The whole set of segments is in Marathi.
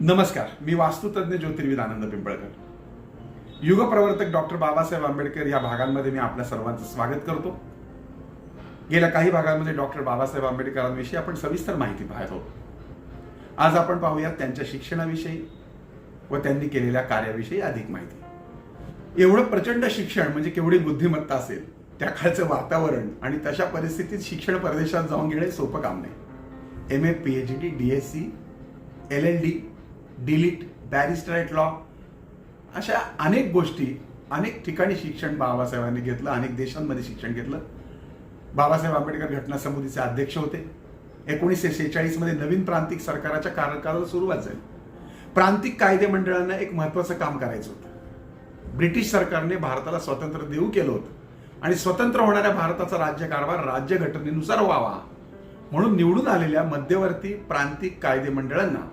नमस्कार मी वास्तुतज्ञ ज्योतिर्विद आनंद पिंपळकर. युगप्रवर्तक डॉक्टर बाबासाहेब आंबेडकर या भागांमध्ये मी आपल्या सर्वांचं स्वागत करतो. गेल्या काही भागांमध्ये डॉक्टर बाबासाहेब आंबेडकरांविषयी आपण सविस्तर माहिती पाहत आहोत. आज आपण पाहूयात त्यांच्या शिक्षणाविषयी व त्यांनी केलेल्या कार्याविषयी अधिक माहिती. एवढं प्रचंड शिक्षण म्हणजे केवढी बुद्धिमत्ता असेल त्या काळचं वातावरण आणि तशा परिस्थितीत शिक्षण परदेशात जाऊन घेणे सोपं काम नाही. M A P H D D S C L L D D Litt barrister at law अशा अनेक गोष्टी अनेक ठिकाणी शिक्षण बाबासाहेबांनी घेतलं अनेक देशांमध्ये शिक्षण घेतलं. बाबासाहेब आंबेडकर घटना समितीचे अध्यक्ष होते. एकोणीसशे सेहेचाळीसमध्ये नवीन प्रांतिक सरकाराच्या कार्यकाळाला सुरुवात झाली. प्रांतिक कायदे मंडळांना एक महत्वाचं काम करायचं होतं. ब्रिटिश सरकारने भारताला स्वातंत्र्य देऊ केलं होतं. आणि स्वतंत्र होणाऱ्या भारताचा राज्यकारभार राज्यघटनेनुसार व्हावा. म्हणून निवडून आलेल्या मध्यवर्ती प्रांतिक कायदे मंडळांना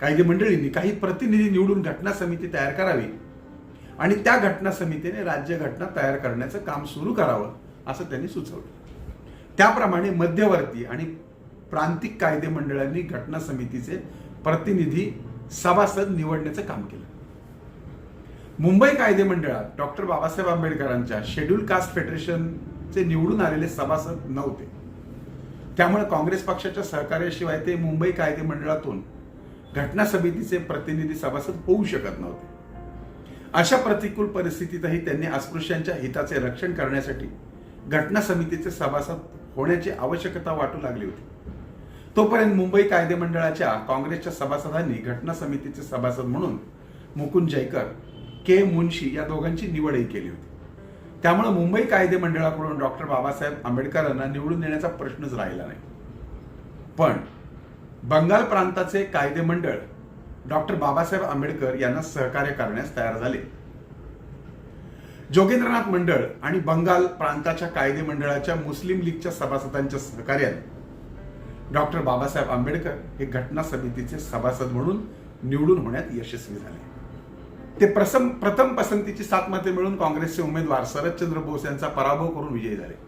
कायदे मंडळींनी काही प्रतिनिधी निवडून घटना समिती तयार करावी आणि त्या घटना समितीने राज्यघटना तयार करण्याचं काम सुरू करावं असं त्यांनी सुचवलं. त्याप्रमाणे मध्यवर्ती आणि प्रांतिक कायदे मंडळांनी घटना समितीचे प्रतिनिधी सभासद निवडण्याचं काम केलं. मुंबई कायदे मंडळात डॉक्टर बाबासाहेब आंबेडकरांच्या शेड्यूल कास्ट फेडरेशनचे निवडून आलेले सभासद नव्हते. त्यामुळे काँग्रेस पक्षाच्या सहकार्याशिवाय ते मुंबई कायदे मंडळातून घटना समितीचे प्रतिनिधी सभासद होऊ शकत नव्हते. अशा प्रतिकूल परिस्थितीतही त्यांनी अस्पृश्यांच्या हिताचे रक्षण करण्यासाठी घटना समितीचे सभासद होण्याची आवश्यकता वाटू लागली होती. तोपर्यंत मुंबई कायदेमंडळाच्या काँग्रेसच्या सभासदांनी घटना समितीचे सभासद म्हणून मुकुंद जयकर के मुन्शी या दोघांची निवडही केली होती. त्यामुळे मुंबई कायदेमंडळाकडून डॉक्टर बाबासाहेब आंबेडकरांना निवडून देण्याचा प्रश्नच राहिला नाही. पण बंगाल प्रांताचे कायदे मंडळ डॉक्टर बाबासाहेब आंबेडकर यांना सहकार्य करण्यास तयार झाले. जोगेंद्रनाथ मंडळ आणि बंगाल प्रांताच्या कायदे मंडळाच्या मुस्लिम लीगच्या सभासदांच्या सहकार्याने डॉक्टर बाबासाहेब आंबेडकर हे घटना समितीचे सभासद म्हणून निवडून होण्यात यशस्वी झाले. ते प्रसम प्रथम पसंतीची सात मते मिळून काँग्रेसचे उमेदवार शरदचंद्र बोस यांचा पराभव करून विजयी झाले.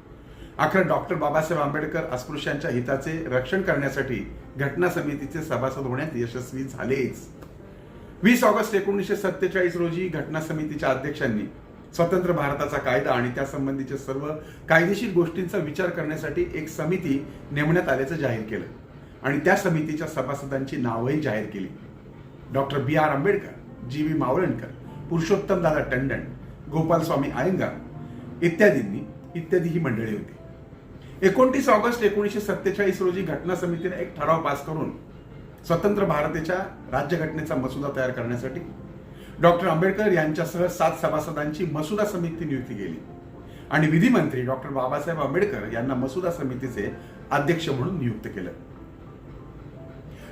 अखेर डॉक्टर बाबासाहेब आंबेडकर अस्पृश्यांच्या हिताचे रक्षण करण्यासाठी घटना समितीचे सभासद होण्यात यशस्वी झालेच. वीस ऑगस्ट एकोणीसशे सत्तेचाळीस रोजी घटना समितीच्या अध्यक्षांनी स्वतंत्र भारताचा कायदा आणि त्यासंबंधीच्या सर्व कायदेशीर गोष्टींचा विचार करण्यासाठी एक समिती नेमण्यात आल्याचं जाहीर केलं आणि त्या समितीच्या सभासदांची नावही जाहीर केली. Doctor B R Ambedkar G V Mavalankar Purushottam दादा टंडन गोपालस्वामी अयंगार आयंगार इत्यादींनी इत्यादी ही मंडळी होती. एकोणतीस ऑगस्ट एकोणीसशे सत्तेचाळीस रोजी घटना समितीने एक ठराव पास करून स्वतंत्र भारताच्या राज्यघटनेचा मसुदा तयार करण्यासाठी डॉक्टर आंबेडकर यांच्यासह सात सभासदांची मसुदा समिती नियुक्ती केली. आणि विधिमंत्री डॉक्टर बाबासाहेब आंबेडकर यांना मसुदा समितीचे अध्यक्ष म्हणून नियुक्त केलं.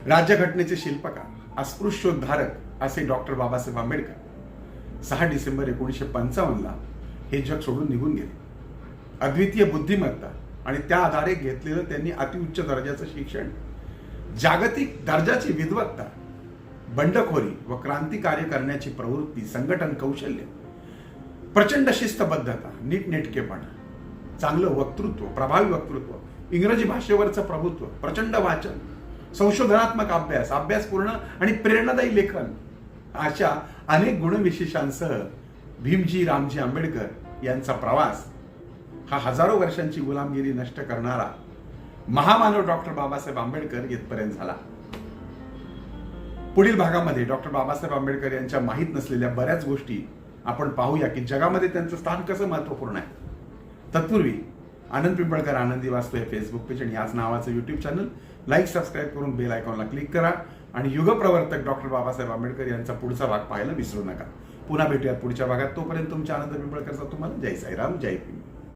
राज्यघटनेचे शिल्पकार अस्पृश्योद्धारक असे डॉक्टर बाबासाहेब आंबेडकर सहा डिसेंबर एकोणीसशे पंचावन्नला हे जग सोडून निघून गेले. अद्वितीय बुद्धिमत्ता आणि त्या आधारे घेतलेलं त्यांनी अतिउच्च दर्जाचं शिक्षण. जागतिक दर्जाची विद्वत्ता बंडखोरी व क्रांती कार्य करण्याची प्रवृत्ती संघटन कौशल्य प्रचंड शिस्तबद्धता नीटनेटकेपणा चांगलं वक्तृत्व प्रभावी वक्तृत्व इंग्रजी भाषेवरचं प्रभुत्व प्रचंड वाचन संशोधनात्मक अभ्यास अभ्यासपूर्ण आणि प्रेरणादायी लेखन अशा अनेक गुणविशेषांसह भीमजी रामजी आंबेडकर यांचा प्रवास हा हजारो वर्षांची गुलामगिरी नष्ट करणारा महामानव डॉक्टर बाबासाहेब आंबेडकर येथपर्यंत झाला. पुढील भागामध्ये डॉक्टर बाबासाहेब आंबेडकर यांच्या माहीत नसलेल्या बऱ्याच गोष्टी आपण पाहूया की जगामध्ये त्यांचं स्थान कसं महत्त्वपूर्ण आहे. तत्पूर्वी आनंद पिंपळकर आनंदी वाचतो हे फेसबुक पेज आणि याच नावाचं युट्यूब चॅनल लाईक सबस्क्राईब करून बेल आयकॉनला क्लिक करा आणि युगप्रवर्तक डॉक्टर बाबासाहेब आंबेडकर यांचा पुढचा भाग पाहायला विसरू नका. पुन्हा भेटूयात पुढच्या भागात. तोपर्यंत तुमच्या आनंद पिंपळकरचा तुम्हाला जय साईराम जय भीम.